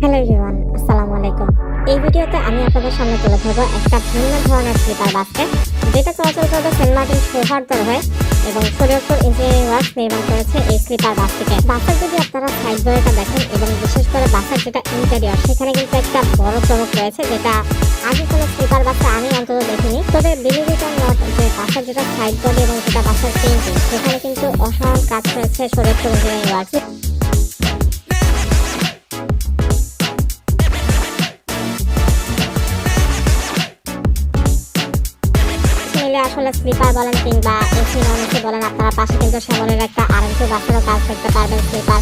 Hello everyone আসসালামু আলাইকুম। এই ভিডিওতে আমি আপনাদের সামনে তুলে ধরবো একটা ভিন্ন ধরনের স্লিপার বাসকে যেটা চলাচল করবে সেন্ট মার্টিন সৌহার্দ্যর হয়ে এবং শরীয়তপুর ইঞ্জিনিয়ারিং ওয়ার্কস নির্মাণ করেছে এই স্লিপার বাসটিকে বাসের যদি আপনারা সাইড বয়েটা দেখেন এবং বিশেষ করে বাসের যেটা ইন্টেরিয়র সেখানে কিন্তু একটা বড় চমক রয়েছে যেটা আগে কোনো স্লিপার বাসে আমি অন্তত দেখিনি। তবে বিলিভিটার নট যে বাসের যেটা সাইড বডি এবং যেটা বাসের পেন্টিং সেখানে কিন্তু অসাধারণ কাজ করেছে শরীয়তপুর ইঞ্জিনিয়ারিং ওয়ার্কস। আসলে স্লিপার বলেন কিংবা এসি নন বলেন, আপনারা পাশে কিন্তু শ্যামলের একটা আরেকটু বাসেরও কাজ করতে পারবেন স্লিপার।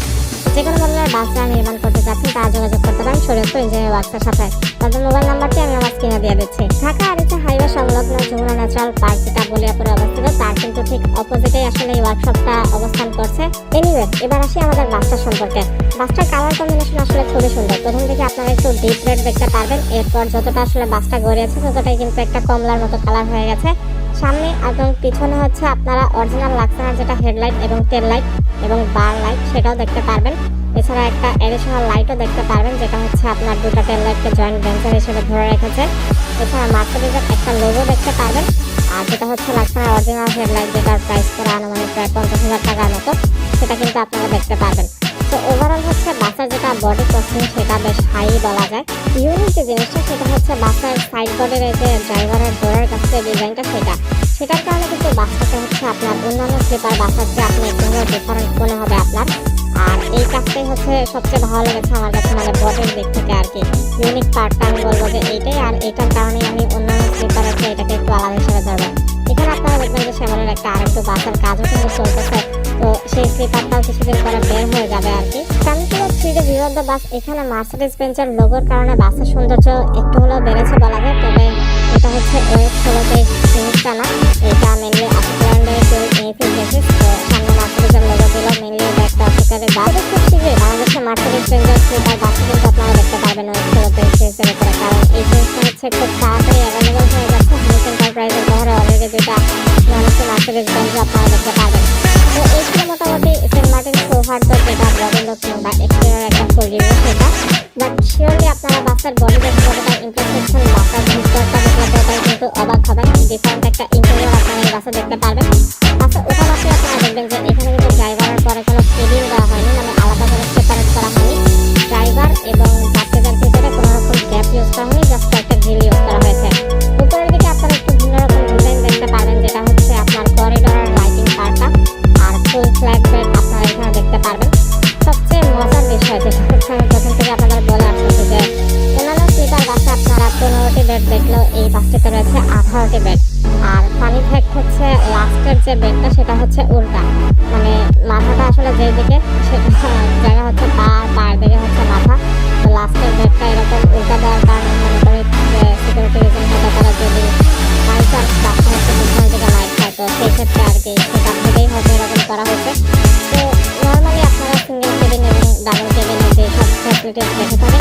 যে কোনো ধরনের বাস যারা নির্মাণ করতে চাচ্ছেন, তারা যোগাযোগ করতে পারেন শরীয়তপুর ইঞ্জিনিয়ার ওয়ার্কসের সাথে। তাদের মোবাইল নাম্বারটি আমি আমার স্ক্রিনে দিয়ে দিচ্ছি। ঢাকা আরিচা হাইওয়ে সংলগ্ন যমুনা ন্যাচারাল পার্ক যেটা বলিয়াপুরে অবস্থিত, তার কিন্তু ঠিক অপোজিটেই আসলে এই ওয়ার্কশপটা অবস্থান করছে। এনিওয়ে এবার আসি আমাদের বাসটা সম্পর্কে। বাসটার কালার কম্বিনেশন আসলে খুবই সুন্দর। প্রথম থেকে আপনারা একটু ডিপ রেড দেখতে পারবেন। এরপর যতটা আসলে বাসটা গড়িয়েছে, ততটাই কিন্তু একটা কমলার মতো কালার হয়ে গেছে। সামনে এবং পিছনে হচ্ছে আপনারা অরিজিনাল লাক্সানার যেটা হেডলাইট এবং টেল লাইট এবং বার লাইট সেটাও দেখতে পারবেন। এছাড়া একটা এডিশনাল লাইটও দেখতে পারবেন, যেটা হচ্ছে আপনার দুটা টেল লাইটকে জয়েন্ট ভেঞ্চার হিসেবে ধরে রেখেছে। এছাড়া মার্সিডিজের একটা লোগো দেখতে পারবেন, আর যেটা হচ্ছে লাক্সানার অরিজিনাল হেডলাইট যেটার প্রাইস করা আনুমানিক প্রায় পঞ্চাশ হাজার টাকার মতো, সেটা কিন্তু আপনারা দেখতে পারবেন। তো ওভারঅল হচ্ছে বাসের যেটা বডি কস্টিং সেটা বেশ হাই বলা যায়। ইউনিক যে জিনিসটা সেটা হচ্ছে বাসের সাইড এই যে ড্রাইভারের ডোরের কাছে ডিজাইনটা সেটা। সেটার কারণে কিন্তু বাসটাতে হচ্ছে আপনার অন্যান্য স্লিপার বাসার চেয়ে আপনি একটু ডিফারেন্ট মনে হবে আপনার। আর এই কাজটাই হচ্ছে সবচেয়ে ভালো লেগেছে আমার কাছে মানে বডির দিক থেকে আর কি। ইউনিক পার্টটা আমি বলব যে এইটাই, আর এটার কারণেই আমি অন্যান্য স্লিপারের এটাকে একটু আলাদা হিসেবে ধরবো। যে সেমনের একটা আরেকটু বাসের কাজও কিন্তু চলতেছে। তো সেই স্লিপারটাও কিছুদিন পরে বের হয়ে যাবে আর কি। কামিকুলো থ্রি ডি ভিউ বাস এখানে মার্সিডিজ বেঞ্চের লোগোর কারণে বাসের সৌন্দর্য একটু হলেও বেড়েছে বলা যায়, তবে এটা হচ্ছে ওয়েব ষোলোতে জিনিসটা না। এটা মেনলি বেসিস তো সামনে মার্সিডিজের লোগো দিল মেনলি এটা একটা বাস খুব শীঘ্রই বাংলাদেশে মার্সিডিজ বেঞ্চের স্লিপার বাসও কিন্তু আপনারা দেখতে পারবেন ওয়েব ষোলোতে উপরে। কারণ এই জিনিসটা হচ্ছে খুব তাড়াতাড়ি অ্যাভেলেবল হয়ে যাচ্ছে। হানিস এন্টারপ্রাইজের বহরে অলরেডি দুইটা মার্সিডিজ বেঞ্চ আপনারা দেখতে পারবেন তো এই মোটামুটি সেন্ট মার্টিন সৌহার্দ্য যেটা লুক কিংবা এক্সটেরিয়র একটা ফুল রিভিউ সেটা বাট শিওরলি আপনারা বাচ্চার বডি দেখতে হচ্ছেন বাসের ভিতরটা দেখলে কিন্তু অবাক হবেন। ডিফারেন্ট একটা ইন্টারভিউ আপনারা এই বাসে দেখতে বেড দেখলেও এই বাসটিতে রয়েছে আঠারোটি বেড আর ফানি ফ্যাক্ট হচ্ছে, লাস্টের যে বেডটা সেটা হচ্ছে উল্টা। মানে মাথাটা আসলে যেই দিকে, সেটা জায়গা হচ্ছে পা, পায়ের দিকে হচ্ছে মাথা। তো লাস্টের বেডটা এরকম উল্টা দেওয়ার কারণে মনে করি যে সিকিউরিটি রিজন হতে পারে যদি বাই চান্স বাসটা হচ্ছে পিছনের দিকে লাইট হয় তো সেই ক্ষেত্রে আর কি সেটা ভেবেই হয়তো এরকম করা হয়েছে। তো নর্মালি আপনারা সিঙ্গেল কেবিন এবং ডাবল কেবিনে যে সব ফ্যাসিলিটিস দেখে থাকেন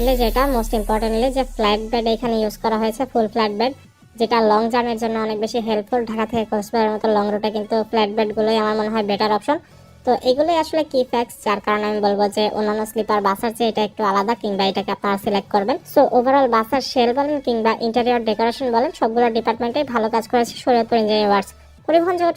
আর যেটা মোস্ট ইম্পর্টেন্টলি যে ফ্ল্যাট বেড এখানে ইউজ করা হয়েছে ফুল ফ্ল্যাট বেড যেটা লং জার্নির জন্য অনেক বেশি হেল্পফুল ঢাকা থেকে কক্সবাজারের মতো লং রুটে কিন্তু ফ্ল্যাট বেডগুলোই আমার মনে হয় বেটার অপশন তো এগুলোই আসলে কি ফ্যাক্টস যার কারণে আমি বলব যে অন্যান্য স্লিপার বাসার চেয়ে এটা একটু আলাদা, কিংবা এটাকে আপনারা সিলেক্ট করবেন। সো ওভারঅল বাসার শেল বলেন কিংবা ইন্টেরিয়র ডেকোরেশন বলেন, সবগুলো ডিপার্টমেন্টেই ভালো কাজ করেছে শরীয়তপুর ইঞ্জিনিয়ার পরিবহন জগৎ